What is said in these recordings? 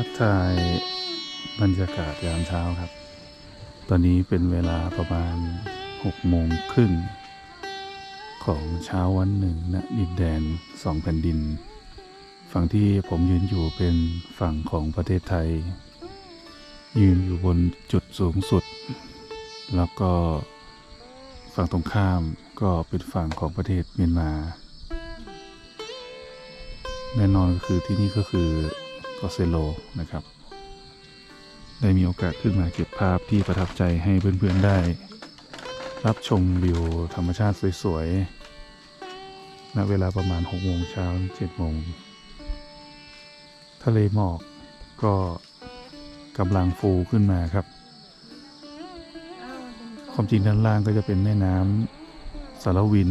ทักทายบรรยากาศยามเช้าครับ ตอนนี้เป็นเวลาประมาณ6โมงครึ่งของเช้าวันหนึ่งณดินแดนสองแผ่นดิน ฝั่งที่ผมยืนอยู่เป็นฝั่งของประเทศไทย ยืนอยู่บนจุดสูงสุด แล้วก็ฝั่งตรงข้ามก็เป็นฝั่งของประเทศเมียนมา แน่นอนก็คือที่นี่ก็คือ กอเซโลนะครับ ได้มีโอกาสขึ้นมาเก็บภาพที่ประทับใจให้เพื่อนๆได้ รับชมวิวธรรมชาติสวยๆณเวลาประมาณ6โมงเช้า7โมงทะเลหมอกก็กำลังฟูขึ้นมาครับ ความจริงด้านล่างก็จะเป็นแม่น้ำสารวิน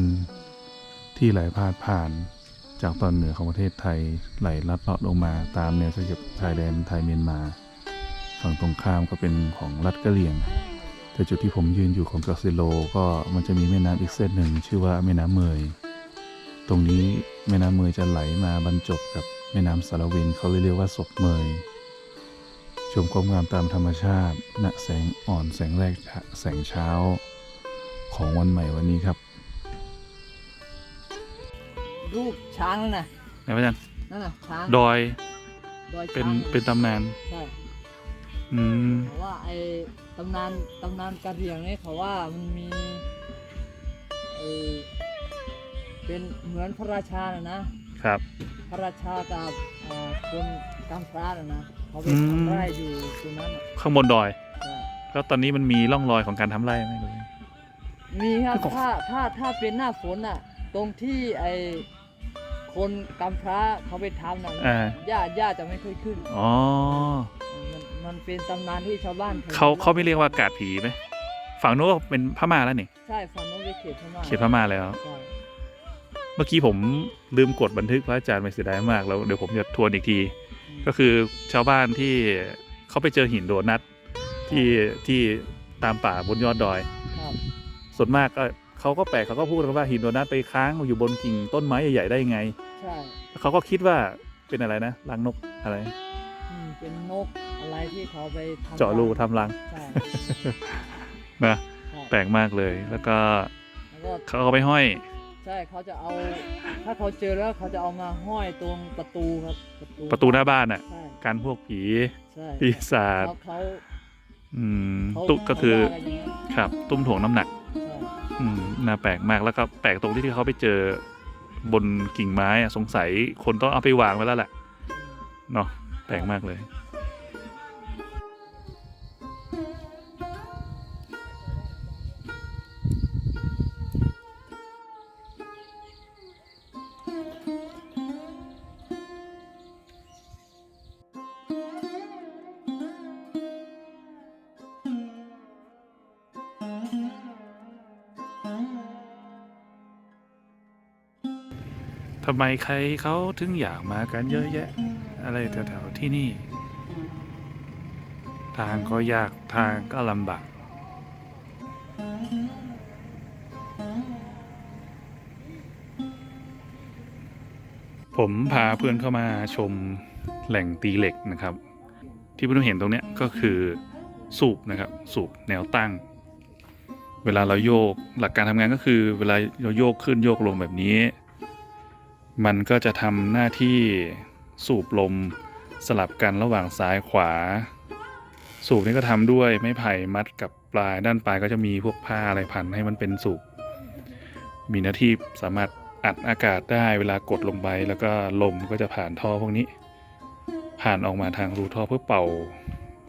ที่ไหลพาดผ่าน จากตอนเหนือของประเทศไทยไหลลัดเลาะลงมาตามแนวชายแดนไทยแลนไทยเมียนมา ฝั่งตรงข้ามก็เป็นของรัฐกะเหรี่ยง แต่จุดที่ผมยืนอยู่ของกาซิโลก็มันจะมีแม่น้ำอีกเส้นหนึ่งชื่อว่าแม่น้ำเมย ตรงนี้แม่น้ำเมยจะไหลมาบรรจบกับแม่น้ำสารวินเขาเลยเรียกว่าศพเมย ชมความงามตามธรรมชาติณแสงอ่อนแสงแรกแสงเช้า ของวันใหม่วันนี้ครับ รูปช้างนั่นน่ะไหนพระอาจารย์นั่นน่ะช้างดอยดอยเป็นช้างเป็นตำนาน ใช่อืมเพราะว่าไอ้ตำนานตำนานกระเหรี่ยงนี่เขาว่ามันมีไอ้เป็นเหมือนพระราชาน่ะนะครับ พระราชากับอ่าคนกำพร้าน่ะนะเขาไปอืม ทำไร่อยู่ตรงนั้นน่ะข้างบนดอย ใช่แล้วตอนนี้มันมีร่องรอยของการทำไร่ไหมรู้ไหมมีครับคือของถ้าถ้าถ้าเป็นหน้าฝนน่ะ ตรงที่ไอ้ คนกำพร้าเขาไปทำน่ะอ่า หญ้าหญ้าจะไม่ค่อยขึ้น อ๋อมันมันเป็นตำนานที่ชาวบ้านเขาเขาไม่เรียกว่ากาดผีไหมฝั่งนู้นก็เป็นพม่าแล้วนี่ใช่ฝั่งโน้นไปเขตพม่าเขตพม่าแล้ว ใช่เมื่อกี้ผมลืมกดบันทึกพระอาจารย์ไปเสียดายมากแล้วเดี๋ยวผมจะทวนอีกที ก็คือชาวบ้านที่เขาไปเจอหินโดนัทที่ที่ตามป่าบนยอดดอย ครับส่วนมากก็ เขาก็แปลกเขาก็พูดกันว่าหินโดนัทไปค้างอยู่บนกิ่งต้นไม้ใหญ่ๆได้ยังไงใช่แล้วเขาก็คิดว่าเป็นอะไรนะรังนกอะไรอืมเป็นนกอะไรที่เขาไปทำเจาะรูทำรังใช่นะครับแปลกมากเลย แล้วก็แล้วก็เขาเอาไปห้อย ใช่เขาจะเอา ถ้าเขาเจอแล้วเขาจะเอามาห้อยตรงประตูครับประตูประตูหน้าบ้านอะ ใช่การพวกผีใช่ปีศาจเขาเขาอืม เขาตุ๊กก็คือเขาว่ากันอย่างนั้นครับ ตุ้มถ่วงน้ำหนักใช่ อืมน่าแปลกมากแล้วก็แปลกตรงที่ที่เขาไปเจอบนกิ่งไม้อะสงสัยคนต้องเอาไปวางไว้แล้วแหละเนาะแปลกมากเลย ทำไมใครเขาถึงอยากมากันเยอะแยะ อะไรแถวๆที่นี่ ทางก็ยากทางก็ลำบากผมพาเพื่อนเข้ามาชมแหล่งตีเหล็กนะครับ ที่เพื่อนเห็นตรงเนี้ยก็คือสูบนะครับ สูบแนวตั้ง เวลาเราโยกหลักการทำงานก็คือ เวลาเราโยกขึ้นโยกลงแบบนี้ มันก็จะทำหน้าที่สูบลมสลับกันระหว่างซ้ายขวา สูบนี้ก็ทำด้วยไม้ไผ่มัดกับปลายด้านปลายก็จะมีพวกผ้าอะไรพันให้มันเป็นสูบมีหน้าที่สามารถอัดอากาศได้เวลากดลงไปแล้วก็ลมก็จะผ่านท่อพวกนี้ ผ่านออกมาทางรูท่อเพื่อเป่า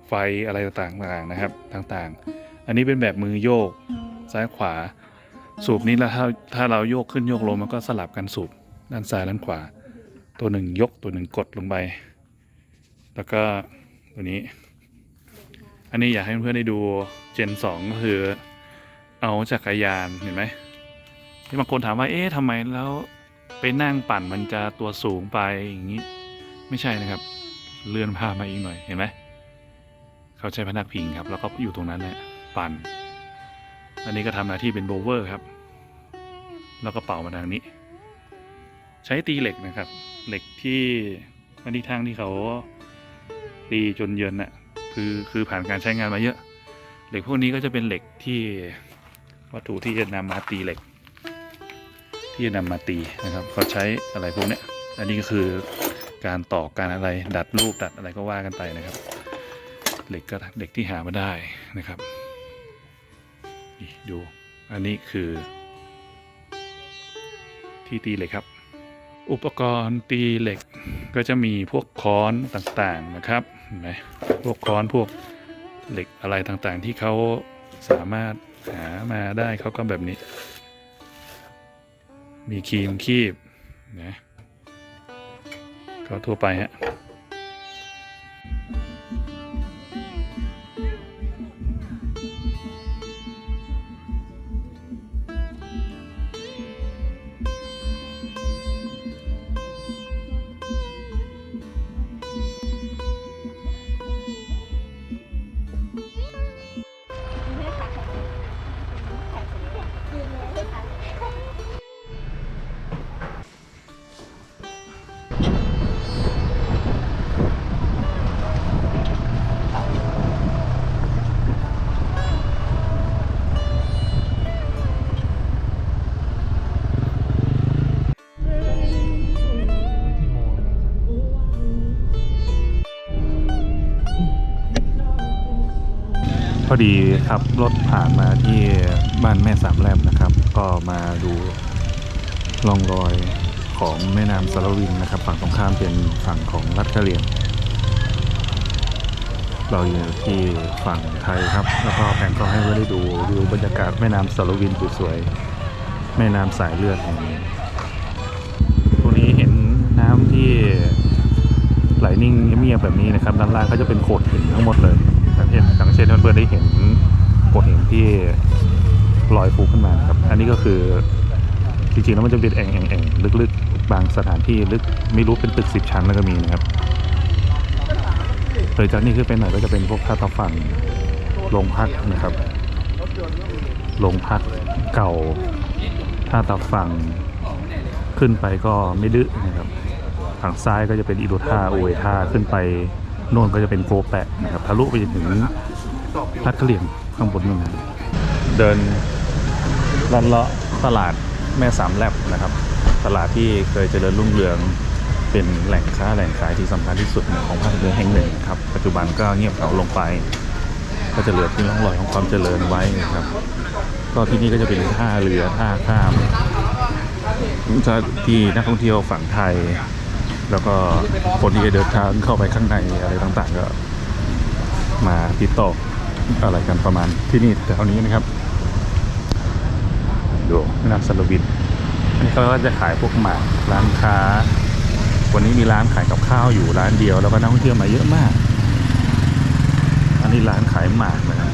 ไฟอะไรต่างๆนะครับต่างๆ อันนี้เป็นแบบมือโยกซ้ายขวา สูบนี้แล้วถ้าถ้าเราโยกขึ้นโยกลงมันก็สลับกันสูบ ด้านซ้ายด้านขวา ตัวหนึ่งยกตัวหนึ่งกดลงไป แล้วก็ตัวนี้ อันนี้อยากให้เพื่อนๆได้ดูเจนสองก็คือเอาจักรยานเห็นไหมที่บางคนถามว่าเอ๊ะทำไมแล้วไปนั่งปั่นมันจะตัวสูงไปอย่างนี้ ไม่ใช่นะครับ เลื่อนภามาอีกหน่อยเห็นไหมเขาใช้พนักพิงครับ แล้วก็อยู่ตรงนั้นแหละปั่น อันนี้ก็ทำหน้าที่เป็นโบเวอร์ครับ แล้วก็เป่ามาทางนี้ ใช้ตีเหล็กนะครับ เหล็กที่อันที่ทางที่เขาปีจนเยินน่ะคือคือผ่านการใช้งานมาเยอะ เหล็กพวกนี้ก็จะเป็นเหล็กที่วัตถุที่จะนำมาตีเหล็ก ที่จะนำมาตีนะครับเขาใช้อะไรพวกเนี้ยอันนี้ก็คือการต่อการอะไรดัดรูปดัดอะไรก็ว่ากันไปนะครับ เหล็กก็เหล็กที่หามาได้นะครับนี่ดูอันนี้คือที่ตีเหล็กครับ อุปกรณ์ตีเหล็กก็จะมีพวกค้อนต่างๆนะครับเห็นไหมพวกค้อนพวกเหล็กอะไรต่างๆ ที่เขาสามารถหามาได้เขาก็แบบนี้ มีครีมคีบนะก็ทั่วไปฮะ พอดีขับรถผ่านมาที่บ้านแม่สามแลบนะครับ ก็มาดูร่องรอยของแม่น้ำสารวินนะครับ ฝั่งตรงข้ามเป็นฝั่งของรัฐกะเหรี่ยงเราอยู่ที่ฝั่งไทยครับ แล้วก็แผนก็ให้ไว้ได้ดูวิวบรรยากาศแม่น้ำสารวินสวยๆแม่น้ำสายเลือดแห่งนี้ตรงนี้เห็นน้ำที่ไหลนิ่งเงียบแบบนี้นะครับด้านล่างก็จะเป็นโขดหินทั้งหมดเลย เช่นอย่างเช่นเพื่อนๆได้เห็นโขดหินที่ลอยฟูขึ้นมาครับ อันนี้ก็คือจริงๆแล้วมันจะเป็นแอ่งแอ่งๆลึกๆ บางสถานที่ลึกไม่รู้เป็นตึกสิบชั้นแล้วก็มีนะครับเลยจากนี้ขึ้นไปหน่อยก็จะเป็นพวกท่าตะฟันโรงพักนะครับโรงพักเก่าท่าตะฟังขึ้นไปก็ไม่ดื้อนะครับทางซ้ายก็จะเป็นอิโดท่าโอเอท่าขึ้นไป โน่นก็จะเป็นโกแปะนะครับทะลุไปจนถึงลัดกะเหลี่ยงข้างบนนู่นนะเดินลัดเลาะตลาดแม่สามแลบนะครับ ตลาดที่เคยเจริญรุ่งเรืองเป็นแหล่งค้าแหล่งขายที่สำคัญที่สุดของภาคเหนือแห่งหนึ่งครับปัจจุบันก็เงียบเหงาลงไป ก็จะเหลือเพียงร่องรอยของความเจริญไว้นะครับ ก็ที่นี่ก็จะเป็นท่าเรือท่าข้ามที่นักท่องเที่ยวฝั่งไทย แล้วก็คนที่จะเดินทางเข้าไปข้างในอะไรต่างๆ ก็มาติดต่ออะไรกันประมาณที่นี่แถวนี้นะครับดูแม่น้ำสารวินอันนี้เขาก็จะขายพวกหมากร้านค้า วันนี้มีร้านขายกับข้าวอยู่ร้านเดียว แล้วก็นักท่องเที่ยวมาเยอะมาก อันนี้ร้านขายหมากนะครับ